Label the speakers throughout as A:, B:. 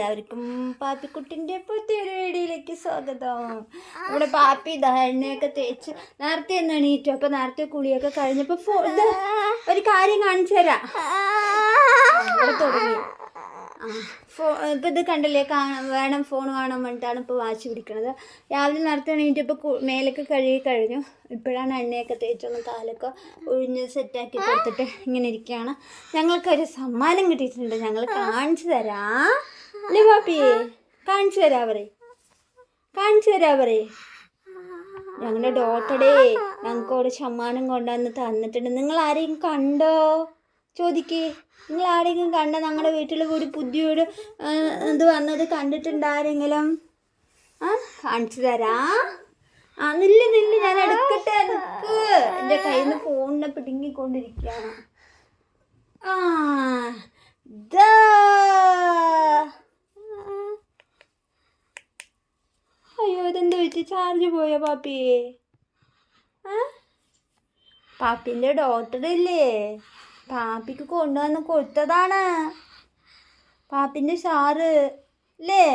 A: എല്ലാവർക്കും പാപ്പിക്കുട്ടിന്റെ പുതിയൊരു വീഡിയോയിലേക്ക് സ്വാഗതം. നമ്മുടെ പാപ്പി ധാരണയൊക്കെ എണ്ണയൊക്കെ തേച്ച് നേരത്തെ ഒന്ന് എണീറ്റു. അപ്പൊ നേരത്തെ കുളിയൊക്കെ കഴിഞ്ഞപ്പോ ഫോ ഒരു കാര്യം കാണിച്ചു തരാം. തുടങ്ങി. ഫോ ഇപ്പൊ ഇത് കണ്ടില്ലേ? വേണം ഫോൺ കാണാൻ വേണ്ടിയിട്ടാണ് ഇപ്പോൾ വാശി പിടിക്കണത്. രാവിലെ നേരത്തെ എണീറ്റപ്പോൾ ഇപ്പൊ മേലൊക്കെ കഴുകി കഴിഞ്ഞു. ഇപ്പോഴാണ് എണ്ണയൊക്കെ തേച്ചൊന്ന് കാലൊക്കെ ഒഴിഞ്ഞ് സെറ്റാക്കി കൊടുത്തിട്ട് ഇങ്ങനെ ഇരിക്കുകയാണ്. ഞങ്ങൾക്കൊരു സമ്മാനം കിട്ടിയിട്ടുണ്ട്. ഞങ്ങൾ കാണിച്ചു തരാം. അല്ലേ പാപ്പി കാണിച്ചു തരാ പറ കാണിച്ചു തരാ പറ ഞങ്ങളുടെ ഡോട്ടടേ ഞങ്ങൾക്ക് ഒരു ശമ്മാനം കൊണ്ടുവന്ന് തന്നിട്ടുണ്ട്. നിങ്ങൾ ആരെയും കണ്ടോ? ചോദിക്കേ. നിങ്ങൾ ആരെങ്കിലും കണ്ട? ഞങ്ങളുടെ വീട്ടിൽ കൂടി പുതിയൊരു ഇത് വന്നത് കണ്ടിട്ടുണ്ടാരെങ്കിലും ആ കാണിച്ചു തരാ. ആ നില്ല നില്ല. ഞാൻ എടുക്കട്ടെ നിക്ക്. എന്റെ കയ്യിൽ നിന്ന് ഫോണിനെ പിടുങ്ങിക്കൊണ്ടിരിക്കുകയാണ്. ആ ദാ. പറ്റി ചാർജ് പോയോ പാപ്പി പാപ്പിന്റെ ഡോക്ടർ ഇല്ലേ? പാപ്പിക്ക് കൊണ്ടുവന്ന് കൊടുത്തതാണ്. പാപ്പിന്റെ സാറ് അല്ലേ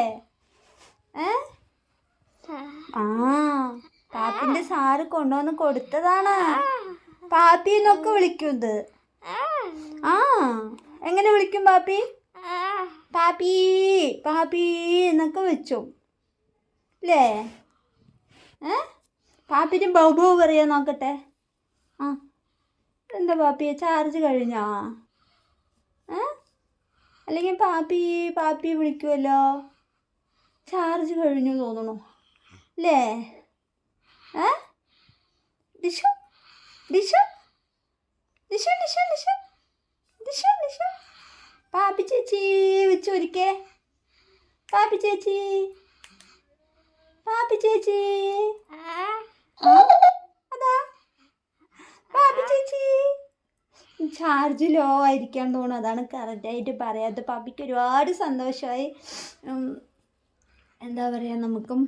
A: ആ പാപ്പിന്റെ സാറ് കൊണ്ടുവന്ന് കൊടുത്തതാണ്. പാപ്പി എന്നൊക്കെ വിളിക്കും ആ എങ്ങനെ വിളിക്കും പാപ്പി പാപ്പി പാപ്പി എന്നൊക്കെ വെച്ചു അല്ലേ ഏ? പാപ്പിനും ബൗബോ പറയാൻ നോക്കട്ടെ? ആ. എന്താ പാപ്പിയെ? ചാർജ് കഴിഞ്ഞാ? ഏ? അല്ലെങ്കിൽ പാപ്പി പാപ്പി വിളിക്കുമല്ലോ ചാർജ് കഴിഞ്ഞു തോന്നണു അല്ലേ? ഏ? ദിശു? ദിശു? ദിശു ദിശു ദിശു? ദിശു ദിശു? പാപ്പി ചേച്ചി വെച്ച് ഒരിക്കേ പാപ്പി ചേച്ചി? പാപ്പി ചേച്ചി. അതാ. പാപ്പി ചേച്ചി. ചാർജ് ലോ ആയിരിക്കാൻ തോന്നുന്നു. അതാണ് കറക്റ്റായിട്ട് പറയാത്ത പാപ്പിക്ക് ഒരുപാട് സന്തോഷമായി. എന്താ പറയുക നമുക്കും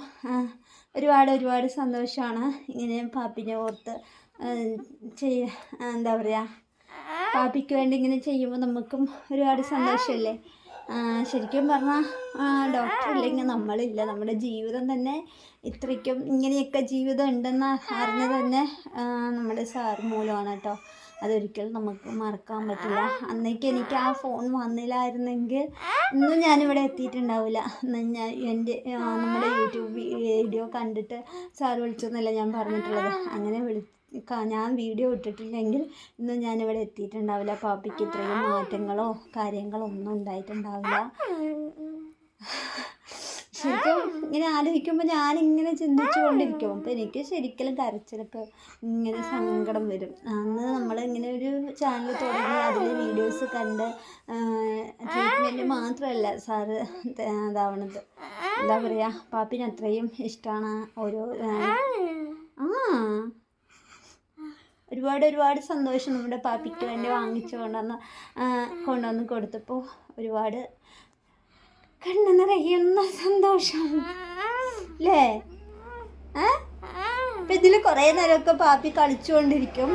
A: ഒരുപാട് ഒരുപാട് സന്തോഷമാണ് ഇങ്ങനെ പാപ്പിനെ ഓർത്ത് ചെയ്യ എന്താ പറയുക പാപ്പിക്ക് വേണ്ടി ഇങ്ങനെ ചെയ്യുമ്പോൾ നമുക്കും ഒരുപാട് സന്തോഷമല്ലേ ശരിക്കും പറഞ്ഞാൽ ഡോക്ടർ ഇല്ലെങ്കിൽ നമ്മളില്ല. നമ്മുടെ ജീവിതം തന്നെ ഇത്രയ്ക്കും ഇങ്ങനെയൊക്കെ ജീവിതം ഉണ്ടെന്ന് അറിഞ്ഞത് തന്നെ നമ്മുടെ സാർ മൂലമാണ് കേട്ടോ. അതൊരിക്കലും നമുക്ക് മറക്കാൻ പറ്റില്ല. അന്നേക്ക് എനിക്ക് ആ ഫോൺ വന്നില്ലായിരുന്നെങ്കിൽ ഇന്നും ഞാനിവിടെ എത്തിയിട്ടുണ്ടാവില്ല. ഞാൻ എന്റെ നമ്മുടെ യൂട്യൂബ് വീഡിയോ കണ്ടിട്ട് സാർ വിളിച്ചെന്നല്ല ഞാൻ പറഞ്ഞിട്ടുള്ളത്. അങ്ങനെ വിളി ഞാൻ വീഡിയോ ഇട്ടിട്ടില്ലെങ്കിൽ ഇന്ന് ഞാനിവിടെ എത്തിയിട്ടുണ്ടാവില്ല. പാപ്പിക്ക് ഇത്രയും മാറ്റങ്ങളോ കാര്യങ്ങളോ ഒന്നും ഉണ്ടായിട്ടുണ്ടാവില്ല. ശരിക്കും ഇങ്ങനെ ആലോചിക്കുമ്പോൾ ഞാനിങ്ങനെ ചിന്തിച്ചു കൊണ്ടിരിക്കും അപ്പം എനിക്ക് ശരിക്കും കരച്ചിലൊക്കെ ഇങ്ങനെ സങ്കടം വരും. അന്ന് നമ്മൾ ഇങ്ങനെ ഒരു ചാനൽ തുടങ്ങി അതിൽ വീഡിയോസ് കണ്ട് ട്രീറ്റ്മെന്റ് മാത്രമല്ല സാറ് ഇതാവണത്. എന്താ പറയുക പാപ്പിന് അത്രയും ഇഷ്ടമാണ് ഓരോ ആ. ഒരുപാട് ഒരുപാട് സന്തോഷം നമ്മുടെ പാപ്പിക്ക് വേണ്ടി വാങ്ങിച്ചു കൊണ്ടുവന്ന് കൊണ്ടുവന്ന് കൊടുത്തപ്പോൾ ഒരുപാട് കണ്ണു നിറയുന്ന സന്തോഷം. അല്ലേ അപ്പം ഇതിൽ കുറേ നേരമൊക്കെ പാപ്പി കളിച്ചുകൊണ്ടിരിക്കും.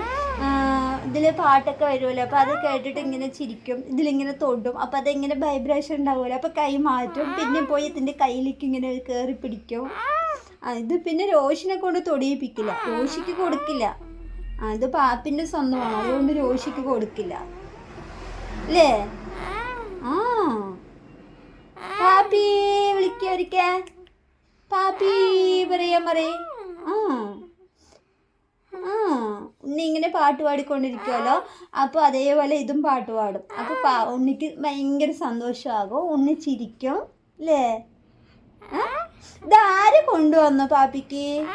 A: ഇതിൽ പാട്ടൊക്കെ വരുമല്ലോ. അപ്പോൾ അത് കേട്ടിട്ട് ഇങ്ങനെ ചിരിക്കും. ഇതിലിങ്ങനെ തൊടും. അപ്പോൾ അതിങ്ങനെ വൈബ്രേഷൻ ഉണ്ടാവുമല്ലോ. അപ്പോൾ കൈ മാറ്റും. പിന്നെ പോയി ഇതിന്റെ കയ്യിലേക്ക് ഇങ്ങനെ കയറി പിടിക്കും. ഇത് പിന്നെ രോഷിനെ കൊണ്ട് തൊടിയിപ്പിക്കില്ല. രോഷിക്ക് കൊടുക്കില്ല. ആ, പാപ്പിന്റെ സ്വന്തമാണ്? അതുകൊണ്ട് രോഷിക്ക് കൊടുക്കില്ല. അല്ലേ ആ. പാപ്പി വിളിക്ക ഒരിക്കേ പാപ്പി പറയാൻ പറയേ. ആ. ആ. ഉണ്ണിങ്ങനെ പാട്ട് പാടിക്കൊണ്ടിരിക്കുമല്ലോ അപ്പോൾ അതേപോലെ ഇതും പാട്ട് പാടും. അപ്പോൾ പാ ഉണ്ണിക്ക് ഭയങ്കര സന്തോഷമാകും. ഉണ്ണി ചിരിക്കും. അല്ലേ? ഇതാര് കൊണ്ടുവന്നു പാപ്പിക്ക്?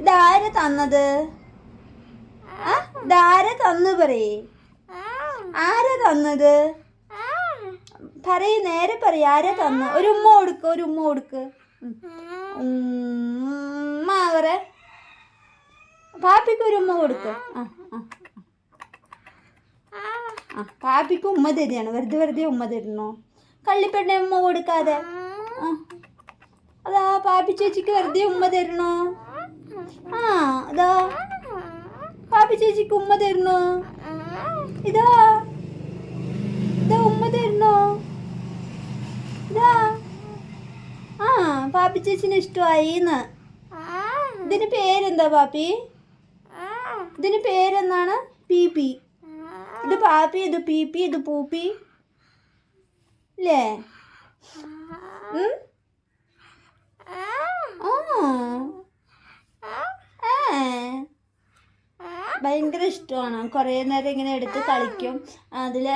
A: ഇതാര് തന്നത്? ഇതാര തന്നു പറയേ? ആരാ തന്നത്? പറയ നേരെ പറയ ആരാ തന്ന? ഒരു ഉമ്മ കൊടുക്ക ഒരു ഉമ്മ കൊടുക്ക്. ഉമ്മ പറ. പാപ്പിക്ക് ഒരു ഉമ്മ കൊടുക്ക. ആ പാപ്പിക്ക് ഉമ്മ തരികയാണ്. വെറുതെ വെറുതെ ഉമ്മ തരണോ കള്ളിപ്പെണ്ണ ഉമ്മ കൊടുക്കാതെ. അതാ പാപ്പി ചേച്ചിക്ക് വെറുതെ ഉമ്മ തരണോ ആ പാപ്പി ചേച്ചിക്ക് ഉമ്മ തരണോ? ഇതാ. ഇതാ ഉമ്മ തരണോ? ഇതാ. പാപ്പി ചേച്ചിന് ഇഷ്ടമായിന്ന്. ഇതിന് പേരെന്താ പാപ്പി? ഇതിന് പേരെന്താണ്? പി പി ഇത് പാപ്പി ഇത് പി പി ഇത് പൂപ്പി. അല്ലേ ഓ ആ. ഭയങ്കര ഇഷ്ടമാണ്. കുറേ നേരം ഇങ്ങനെ എടുത്ത് കളിക്കും. അതിൽ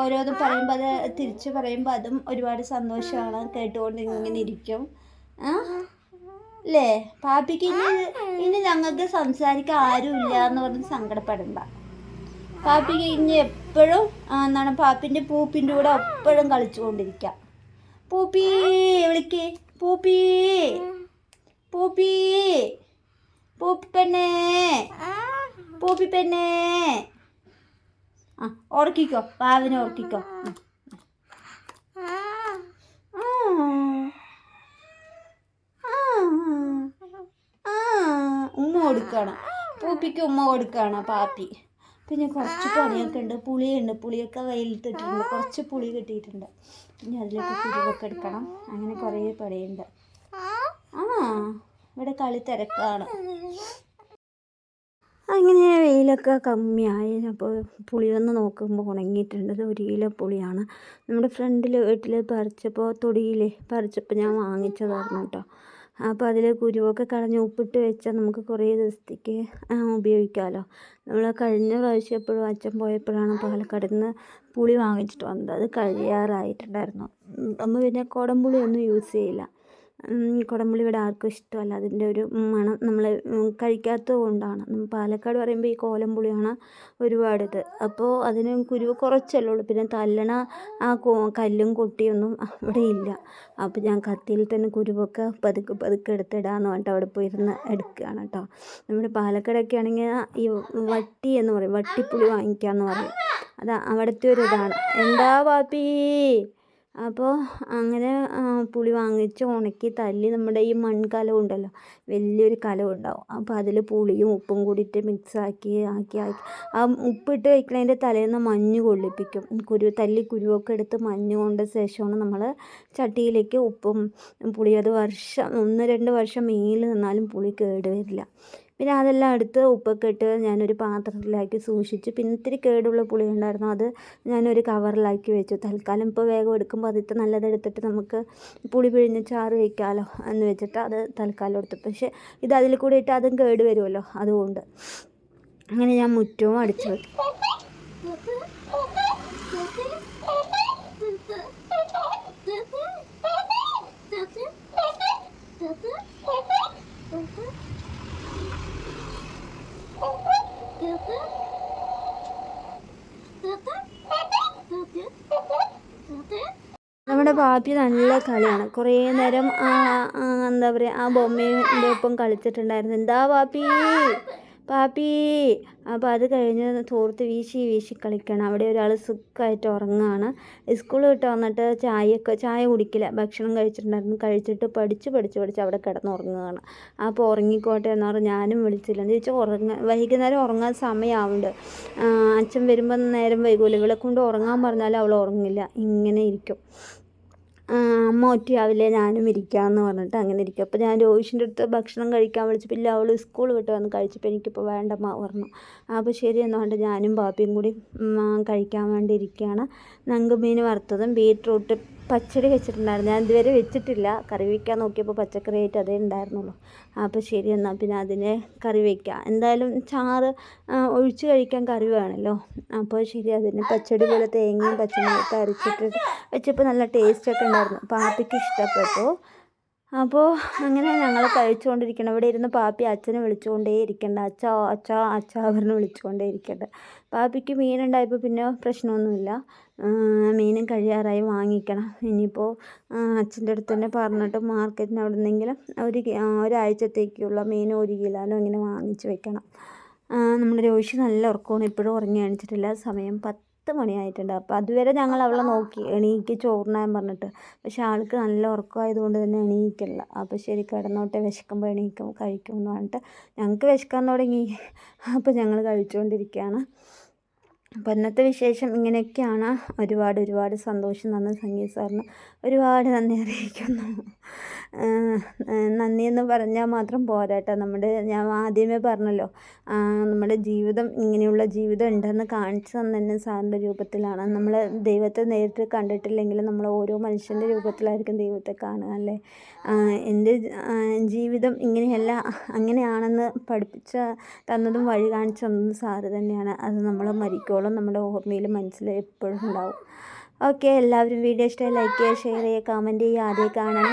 A: ഓരോന്ന് പറയുമ്പോൾ അത് തിരിച്ച് പറയുമ്പോൾ അതും ഒരുപാട് സന്തോഷമാണ്. കേട്ടുകൊണ്ട് ഇങ്ങനെ ഇരിക്കും. അല്ലേ പാപ്പിക്ക് ഇനി ഇനി ഞങ്ങൾക്ക് സംസാരിക്കാൻ ആരുമില്ല എന്ന് പറഞ്ഞ് സങ്കടപ്പെടണ്ട. പാപ്പിക്ക് ഇനി എപ്പോഴും എന്താണ് പാപ്പിന്റെ പൂപ്പിന്റെ കൂടെ എപ്പോഴും കളിച്ചുകൊണ്ടിരിക്കാം. പൂപ്പി വിളിക്കേ. പൂപ്പി പൂപ്പി പൂപ്പി പെണ്ണേ. പെന്നെ ആ ഉറക്കിക്കോ. പാവിനെ ഓർക്കിക്കോ. ഉമ്മ കൊടുക്കണം. പൂപ്പിക്ക് ഉമ്മ കൊടുക്കണം പാപ്പി. പിന്നെ കുറച്ച് പണിയൊക്കെ ഉണ്ട് പുളിയുണ്ട്. പുളിയൊക്കെ വെയിലത്തിട്ടിട്ടുണ്ട് കുറച്ച് പുളി കിട്ടിയിട്ടുണ്ട്. പിന്നെ അതിലേക്ക് കുരുവൊക്കെ എടുക്കണം. അങ്ങനെ കുറേ പണിയുണ്ട്. ആ ഇവിടെ കളി തിരക്കാണ്. അങ്ങനെ വെയിലൊക്കെ കമ്മിയായി. അപ്പോൾ വന്ന് നോക്കുമ്പോൾ ഉണങ്ങിയിട്ടുണ്ട്. ഇത് ഒരു കിലോ പുളിയാണ്. നമ്മുടെ ഫ്രണ്ടിൽ വീട്ടിൽ പറിച്ചപ്പോൾ തൊടിയിൽ പറിച്ചപ്പോൾ ഞാൻ വാങ്ങിച്ചതായിരുന്നു കേട്ടോ. അപ്പോൾ അതിൽ കുരുവൊക്കെ കളഞ്ഞ് ഉപ്പിട്ട് വെച്ചാൽ നമുക്ക് കുറേ ദിവസത്തേക്ക് ഉപയോഗിക്കാമല്ലോ. നമ്മൾ കഴിഞ്ഞ പ്രാവശ്യം എപ്പോഴും അച്ഛൻ പോയപ്പോഴാണ് പാലക്കാടിൽ നിന്ന് പുളി വാങ്ങിച്ചിട്ട് വന്നത്. അത് കഴിയാറായിട്ടുണ്ടായിരുന്നു. നമ്മൾ പിന്നെ കുടംപുളിയൊന്നും യൂസ് ചെയ്യില്ല. കുടംപുളി ഇവിടെ ആർക്കും ഇഷ്ടമല്ല. അതിന്റെ ഒരു മണം നമ്മൾ കഴിക്കാത്തത് കൊണ്ടാണ് പാലക്കാട് പറയുമ്പോൾ ഈ കോലംപുളിയാണ് ഒരുപാട് ഇത്. അപ്പോൾ അതിന് കുരുവ് കുറച്ചല്ലേ ഉള്ളൂ. പിന്നെ തല്ലണ ആ കല്ലും കൊട്ടിയൊന്നും അവിടെ ഇല്ല. അപ്പോൾ ഞാൻ കത്തിയിൽ തന്നെ കുരുവൊക്കെ പതുക്കെ പതുക്കെ എടുത്തിടാന്ന് പറഞ്ഞിട്ട് അവിടെ പോയിരുന്ന് എടുക്കുകയാണ് കേട്ടോ. നമ്മുടെ പാലക്കാടൊക്കെ ആണെങ്കിൽ ഈ വട്ടി എന്ന് പറയും. വട്ടിപ്പുളി വാങ്ങിക്കാമെന്ന് പറയും. അതാ അവിടുത്തെ ഒരു ഇതാണ്. എന്താ പാപ്പി അപ്പോൾ അങ്ങനെ പുളി വാങ്ങിച്ച് ഉണക്കി തല്ലി നമ്മുടെ ഈ മൺകലം ഉണ്ടല്ലോ വലിയൊരു കലം ഉണ്ടാവും. അപ്പോൾ അതിൽ പുളിയും ഉപ്പും കൂടിയിട്ട് മിക്സാക്കി ആക്കി ആക്കി ആ ഉപ്പിട്ട് വയ്ക്കണതിന്റെ തലേന്ന് മഞ്ഞ് കൊള്ളിപ്പിക്കും. കുരു തല്ലി കുരുവൊക്കെ എടുത്ത് മഞ്ഞ് കൊണ്ട ശേഷമാണ് നമ്മൾ ചട്ടിയിലേക്ക് ഉപ്പും പുളി അത് വർഷം ഒന്ന് രണ്ട് വർഷം മേലിൽ നിന്നാലും പുളി കേട് വരില്ല. പിന്നെ അതെല്ലാം എടുത്ത് ഉപ്പൊക്കെ ഇട്ട് ഞാനൊരു പാത്രത്തിലാക്കി സൂക്ഷിച്ചു. പിന്നെ ഇത്തിരി കേടുള്ള പുളി ഉണ്ടായിരുന്നു. അത് ഞാനൊരു കവറിലാക്കി വെച്ചു. തൽക്കാലം ഇപ്പോൾ വേഗം എടുക്കുമ്പോൾ അതിട്ട് നല്ലതെടുത്തിട്ട് നമുക്ക് പുളി പിഴിഞ്ഞ് ചാറ് വയ്ക്കാമല്ലോ എന്ന് വെച്ചിട്ട് അത് തൽക്കാലം എടുത്തു. പക്ഷേ ഇത് അതിൽ കൂടി ഇട്ട് അതും കേട് വരുമല്ലോ അതുകൊണ്ട്. അങ്ങനെ ഞാൻ മുറ്റവും അടിച്ചു വെക്കും നമ്മുടെ പാപ്പി നല്ല കളിയാണ്. കുറേ നേരം എന്താ പറയുക ആ ബൊമ്മയും ഒപ്പം കളിച്ചിട്ടുണ്ടായിരുന്നു. എന്താ പാപ്പി? പാപ്പി അപ്പോൾ അത് കഴിഞ്ഞ് തോർത്ത് വീശി വീശി കളിക്കണം. അവിടെ ഒരാൾ സുഖമായിട്ട് ഉറങ്ങുകയാണ് സ്കൂൾ വിട്ട് വന്നിട്ട് ചായയൊക്കെ ചായ കുടിക്കില്ല. ഭക്ഷണം കഴിച്ചിട്ടുണ്ടായിരുന്നു. കഴിച്ചിട്ട് പഠിച്ച് പഠിച്ച് പഠിച്ച് അവിടെ കിടന്ന് ഉറങ്ങുകയാണ്. അപ്പോൾ ഉറങ്ങിക്കോട്ടെ എന്ന് പറഞ്ഞ് ഞാനും വിളിച്ചില്ല. എന്ന് ചോദിച്ചാൽ ഉറങ്ങ വൈകുന്നേരം ഉറങ്ങാൻ സമയമാവുന്നുണ്ട് അച്ഛൻ വരുമ്പോൾ നേരം വൈകൂല. ഇവളെ കൊണ്ട് ഉറങ്ങാൻ പറഞ്ഞാൽ അവൾ ഉറങ്ങില്ല. ഇങ്ങനെ ഇരിക്കും. ആ, ഒറ്റ രാവിലെ ഞാനും ഇരിക്കാമെന്ന് പറഞ്ഞിട്ട് അങ്ങനെ ഇരിക്കും. അപ്പോൾ ഞാൻ രോഹിഷിന്റെ അടുത്ത് ഭക്ഷണം കഴിക്കാൻ വിളിച്ചപ്പോൾ ഇല്ല അവൾ സ്കൂൾ വിട്ട് വന്ന് കഴിച്ചപ്പോൾ എനിക്കിപ്പോൾ വേണ്ടമ്മ പറഞ്ഞു. അപ്പോൾ ശരി എന്ന് പറഞ്ഞിട്ട് ഞാനും പാപ്പിയും കൂടി കഴിക്കാൻ വേണ്ടി ഇരിക്കുകയാണ് നങ്ക് മീൻ വറുത്തതും ബീട്രൂട്ട് പച്ചടി വെച്ചിട്ടുണ്ടായിരുന്നു. ഞാൻ ഇതുവരെ വെച്ചിട്ടില്ല. കറി വയ്ക്കാൻ നോക്കിയപ്പോൾ പച്ചക്കറി ആയിട്ട് അതേ ഉണ്ടായിരുന്നുള്ളൂ. അപ്പോൾ ശരി എന്നാൽ പിന്നെ അതിനെ കറി വയ്ക്കാം എന്തായാലും ചാറ് ഒഴിച്ച് കഴിക്കാൻ കറി വേണമല്ലോ അപ്പോൾ ശരി അതിന് പച്ചടി പോലെ തേങ്ങയും പച്ചമുളകൊക്കെ അരച്ചിട്ട് വെച്ചപ്പോൾ നല്ല ടേസ്റ്റൊക്കെ ഉണ്ടായിരുന്നു. പാപ്പിക്ക് ഇഷ്ടപ്പെട്ടു. അപ്പോൾ അങ്ങനെ ഞങ്ങൾ കഴിച്ചുകൊണ്ടിരിക്കണം. ഇവിടെ ഇരുന്ന് പാപ്പി അച്ഛനെ വിളിച്ചുകൊണ്ടേ ഇരിക്കേണ്ട. അച്ഛാ അച്ഛാ അച്ഛാ പറഞ്ഞ് വിളിച്ചുകൊണ്ടേ ഇരിക്കേണ്ട. പാപ്പിക്ക് മീനുണ്ടായപ്പോൾ പിന്നെ പ്രശ്നമൊന്നുമില്ല. മീനും കഴിയാറായി വാങ്ങിക്കണം. ഇനിയിപ്പോൾ അച്ഛന്റെ അടുത്ത് തന്നെ പറഞ്ഞിട്ട് മാർക്കറ്റിന് അവിടെ നിന്നെങ്കിലും ഒരു ഒരാഴ്ചത്തേക്കുള്ള മീൻ ഒരു കിലോനോ ഇങ്ങനെ വാങ്ങിച്ച് വെക്കണം. നമ്മുടെ രോഷി നല്ല ഉറക്കമാണ്. ഇപ്പോഴും ഉറങ്ങി കാണിച്ചിട്ടില്ല സമയം പത്ത് മണിയായിട്ടുണ്ട്. അപ്പോൾ അതുവരെ ഞങ്ങൾ അവളെ നോക്കി. എണീക്ക് ചോറിനാൻ പറഞ്ഞിട്ട്. പക്ഷെ ആൾക്ക് നല്ല ഉറക്കമായതുകൊണ്ട് തന്നെ എണീക്കില്ല അപ്പോൾ ശരി കിടന്നോട്ടെ വിശക്കുമ്പോൾ എണീക്കും കഴിക്കും എന്ന് പറഞ്ഞിട്ട് ഞങ്ങൾക്ക് വിശക്കാൻ തുടങ്ങി. അപ്പോൾ ഞങ്ങൾ കഴിച്ചുകൊണ്ടിരിക്കുകയാണ്. അപ്പോൾ ഇന്നത്തെ വിശേഷം ഇങ്ങനെയൊക്കെയാണ്. ഒരുപാട് ഒരുപാട് സന്തോഷം തന്ന സംഗീത് സാറിന്. ഒരുപാട് നന്ദി അറിയിക്കുന്നു. നന്ദി എന്ന് പറഞ്ഞാൽ മാത്രം പോരാട്ടോ നമ്മുടെ ഞാൻ ആദ്യമേ പറഞ്ഞല്ലോ നമ്മുടെ ജീവിതം ഇങ്ങനെയുള്ള ജീവിതം ഉണ്ടെന്ന് കാണിച്ചു തന്നെ സാറിന്റെ രൂപത്തിലാണ്. നമ്മൾ ദൈവത്തെ നേരിട്ട് കണ്ടിട്ടില്ലെങ്കിലും നമ്മൾ ഓരോ മനുഷ്യന്റെ രൂപത്തിലായിരിക്കും ദൈവത്തെ കാണുക അല്ലേ? എന്റെ ജീവിതം ഇങ്ങനെയല്ല അങ്ങനെയാണെന്ന് പഠിപ്പിച്ച തന്നതും വഴി കാണിച്ചു തന്നതും സാറ് തന്നെയാണ്. അത് നമ്മൾ മരിക്കോളം നമ്മുടെ ഓർമ്മയിൽ മനസ്സിൽ എപ്പോഴും ഉണ്ടാവും. ഓക്കെ എല്ലാവരും വീഡിയോ ഇഷ്ടമായി ലൈക്ക് ചെയ്യുക ഷെയർ ചെയ്യുക കമന്റ് ചെയ്യുക ആദ്യം കാണാൻ